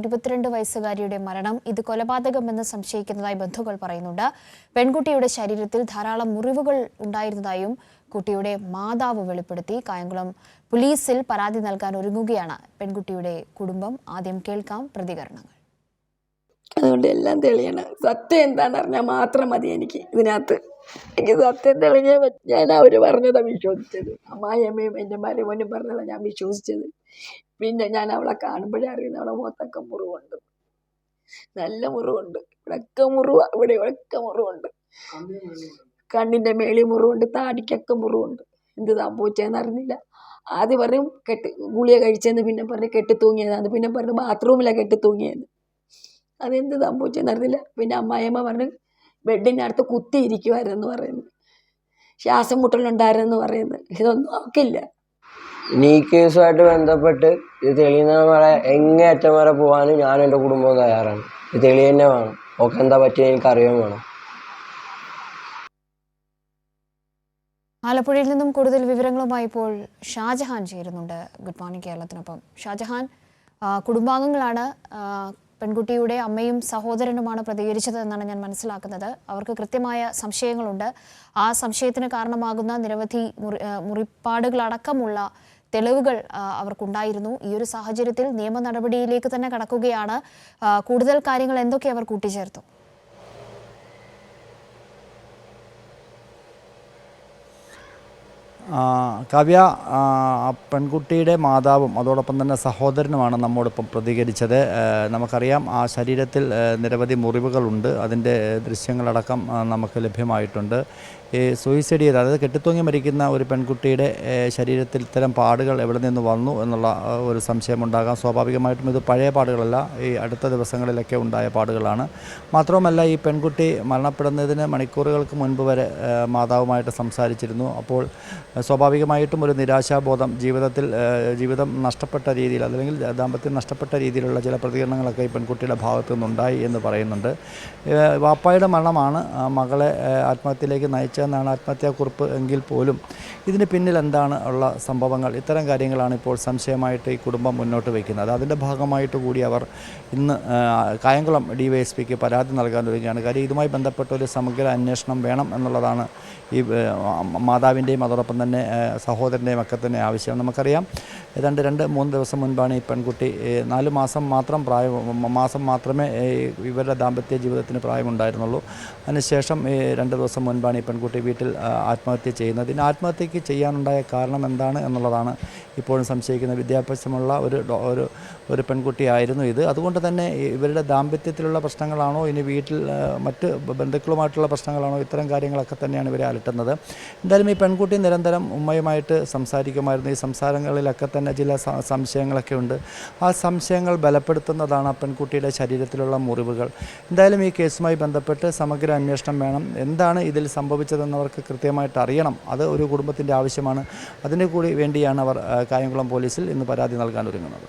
ഇരുപത്തിരണ്ട് വയസ്സുകാരിയുടെ മരണം ഇത് കൊലപാതകമെന്ന് സംശയിക്കുന്നതായി ബന്ധുക്കൾ പറയുന്നുണ്ട്. പെൺകുട്ടിയുടെ ശരീരത്തിൽ ധാരാളം മുറിവുകൾ ഉണ്ടായിരുന്നതായും കുട്ടിയുടെ മാതാവ് വെളിപ്പെടുത്തി. കായംകുളം പോലീസിൽ പരാതി നൽകാൻ ഒരുങ്ങുകയാണ് പെൺകുട്ടിയുടെ കുടുംബം. ആദ്യം കേൾക്കാം പ്രതികരണങ്ങൾ. അതുകൊണ്ട് എല്ലാം തെളിയണം. സത്യം എന്താണെന്ന് അറിഞ്ഞാൽ മാത്രം മതി എനിക്ക് ഇതിനകത്ത്. എനിക്ക് സത്യം തെളിഞ്ഞേ ഞാൻ അവർ പറഞ്ഞതാണ് വിശ്വസിച്ചത്. അമ്മായിയമ്മയും എന്റെ മരുമോനും പറഞ്ഞതാണ് ഞാൻ വിശ്വസിച്ചത്. പിന്നെ ഞാൻ അവളെ കാണുമ്പോഴേ അറിയുന്ന അവളെ മുഖത്തൊക്കെ മുറിവുണ്ട്. നല്ല മുറിവുണ്ട്. ഇവിടെയൊക്കെ മുറിവ്. ഇവിടെ ഇവിടെയൊക്കെ മുറിവുണ്ട്. കണ്ണിന്റെ മേളി മുറിവുണ്ട്. താടിക്കൊക്കെ മുറിവുണ്ട്. എന്ത് സംഭവിച്ചതെന്ന് അറിഞ്ഞില്ല. ആദ്യം പറയും കെട്ട് ഗുളിയ കഴിച്ചെന്ന് പിന്നെ പറഞ്ഞ് കെട്ടി തൂങ്ങിയതാണ് പിന്നെ പറഞ്ഞ് ബാത്റൂമിലാണ് കെട്ടി തൂങ്ങിയെന്ന്. അതെന്ത് സംഭവിച്ചെന്ന് അറിഞ്ഞില്ല. പിന്നെ അമ്മായിയമ്മ പറഞ്ഞു ബെഡിനടുത്ത് കുത്തിയിരിക്കുമായിരുന്നു പറയുന്നു. ശ്വാസം മുട്ടലുണ്ടായിരുന്നു പറയുന്നത് ഇതൊന്നും അവക്കില്ല നീ കേസുമായിട്ട് ബന്ധപ്പെട്ട് ഇത് തെളിയുന്ന വരെ എങ്ങേ അറ്റം വരെ പോകാനും ഞാനും എന്റെ കുടുംബവും തയ്യാറാണ്. ഇത് തെളി തന്നെ വേണം. ഓക്കെ എന്താ പറ്റിയ എനിക്ക് അറിയാൻ വേണം. ആലപ്പുഴയിൽ നിന്നും കൂടുതൽ വിവരങ്ങളുമായി ഇപ്പോൾ ഷാജഹാൻ ചേരുന്നുണ്ട് ഗുഡ് മോർണിംഗ് കേരളത്തിനൊപ്പം. ഷാജഹാൻ കുടുംബാംഗങ്ങളാണ് പെൺകുട്ടിയുടെ അമ്മയും സഹോദരനുമാണ് പ്രതികരിച്ചത് എന്നാണ് ഞാൻ മനസ്സിലാക്കുന്നത്. അവർക്ക് കൃത്യമായ സംശയങ്ങളുണ്ട്. ആ സംശയത്തിന് കാരണമാകുന്ന നിരവധി മുറി മുറിപ്പാടുകളടക്കമുള്ള തെളിവുകൾ അവർക്കുണ്ടായിരുന്നു. ഈ ഒരു സാഹചര്യത്തിൽ നിയമ നടപടിയിലേക്ക് തന്നെ കടക്കുകയാണ്. കൂടുതൽ കാര്യങ്ങൾ എന്തൊക്കെ അവർ കൂട്ടിച്ചേർത്തു? കാവ്യ പെൺകുട്ടിയുടെ മാതാവും അതോടൊപ്പം തന്നെ സഹോദരനുമാണ് നമ്മോടൊപ്പം പ്രതികരിച്ചത്. നമുക്കറിയാം ആ ശരീരത്തിൽ നിരവധി മുറിവുകളുണ്ട്. അതിന്റെ ദൃശ്യങ്ങളടക്കം നമുക്ക് ലഭ്യമായിട്ടുണ്ട്. സൂയിസൈഡ് ചെയ്ത് അതായത് കെട്ടിത്തൂങ്ങി മരിക്കുന്ന ഒരു പെൺകുട്ടിയുടെ ശരീരത്തിൽ ഇത്തരം പാടുകൾ എവിടെ നിന്ന് വന്നു എന്നുള്ള ഒരു സംശയമുണ്ടാകാം. സ്വാഭാവികമായിട്ടും ഇത് പഴയ പാടുകളല്ല ഈ അടുത്ത ദിവസങ്ങളിലൊക്കെ ഉണ്ടായ പാടുകളാണ്. മാത്രവുമല്ല ഈ പെൺകുട്ടി മരണപ്പെടുന്നതിന് മണിക്കൂറുകൾക്ക് മുൻപ് വരെ മാതാവുമായിട്ട് സംസാരിച്ചിരുന്നു. അപ്പോൾ സ്വാഭാവികമായിട്ടും ഒരു നിരാശാബോധം ജീവിതത്തിൽ ജീവിതം നഷ്ടപ്പെട്ട രീതിയിൽ അല്ലെങ്കിൽ ദാമ്പത്യം നഷ്ടപ്പെട്ട രീതിയിലുള്ള ചില പ്രതികരണങ്ങളൊക്കെ ഈ പെൺകുട്ടിയുടെ ഭാഗത്തു നിന്നുണ്ടായി എന്ന് പറയുന്നുണ്ട്. വാപ്പായുടെ മരണമാണ് മകളെ ആത്മഹത്യയിലേക്ക് ആത്മഹത്യയിലേക്ക് നയിച്ചതെന്നാണ് ആത്മഹത്യാക്കുറിപ്പ് എങ്കിൽ പോലും ഇതിന് പിന്നിൽ എന്താണ് ഉള്ള സംഭവങ്ങൾ? ഇത്തരം കാര്യങ്ങളാണ് ഇപ്പോൾ സംശയമായിട്ട് ഈ കുടുംബം മുന്നോട്ട് വയ്ക്കുന്നത്. അതിന്റെ ഭാഗമായിട്ട് കൂടി അവർ ഇന്ന് കായംകുളം ഡി വൈ എസ് പിക്ക് പരാതി നൽകാൻ വരികയാണ് കാര്യം ഇതുമായി ബന്ധപ്പെട്ട ഒരു സമഗ്ര അന്വേഷണം വേണം എന്നുള്ളതാണ് ഈ മാതാവിന്റെയും അതോടൊപ്പം തന്നെ സഹോദരന്റെയും ഒക്കെ തന്നെ ആവശ്യം. നമുക്കറിയാം ഏതാണ്ട് രണ്ട് മൂന്ന് ദിവസം മുൻപാണ് ഈ പെൺകുട്ടി നാല് മാസം മാത്രം പ്രായം മാസം മാത്രമേ ഇവരുടെ ദാമ്പത്യ ജീവിതത്തിന് പ്രായമുണ്ടായിരുന്നുള്ളൂ. അതിനുശേഷം രണ്ട് ദിവസം മുൻപാണ് ഈ പെൺകുട്ടി വീട്ടിൽ ആത്മഹത്യ ചെയ്യുന്നത്. ഇതിന് ആത്മഹത്യക്ക് ചെയ്യാനുണ്ടായ കാരണം എന്താണ് എന്നുള്ളതാണ് ഇപ്പോഴും സംശയിക്കുന്നത്. വിദ്യാഭ്യാസമുള്ള ഒരു ഒരു ഒരു പെൺകുട്ടിയായിരുന്നു ഇത്. അതുകൊണ്ട് തന്നെ ഇവരുടെ ദാമ്പത്യത്തിലുള്ള പ്രശ്നങ്ങളാണോ ഇനി വീട്ടിൽ മറ്റ് ബന്ധുക്കളുമായിട്ടുള്ള പ്രശ്നങ്ങളാണോ ഇത്തരം കാര്യങ്ങളൊക്കെ തന്നെയാണ് ഇവരെ അലട്ടുന്നത്. എന്തായാലും ഈ പെൺകുട്ടി നിരന്തരം ഉമ്മയുമായിട്ട് സംസാരിക്കുമായിരുന്നു. ഈ സംസാരങ്ങളിലൊക്കെ തന്നെ ചില സംശയങ്ങളൊക്കെ ഉണ്ട്. ആ സംശയങ്ങൾ ബലപ്പെടുത്തുന്നതാണ് പെൺകുട്ടിയുടെ ശരീരത്തിലുള്ള മുറിവുകൾ. എന്തായാലും ഈ കേസുമായി ബന്ധപ്പെട്ട് സമഗ്ര അന്വേഷണം വേണം. എന്താണ് ഇതിൽ സംഭവിച്ചതെന്നവർക്ക് കൃത്യമായിട്ട് അറിയണം. അത് ഒരു കുടുംബത്തിന്റെ ആവശ്യമാണ്. അതിന് കൂടി വേണ്ടിയാണ് അവർ കായംകുളം പോലീസിൽ ഇന്ന് പരാതി നൽകാൻ ഒരുങ്ങുന്നത്.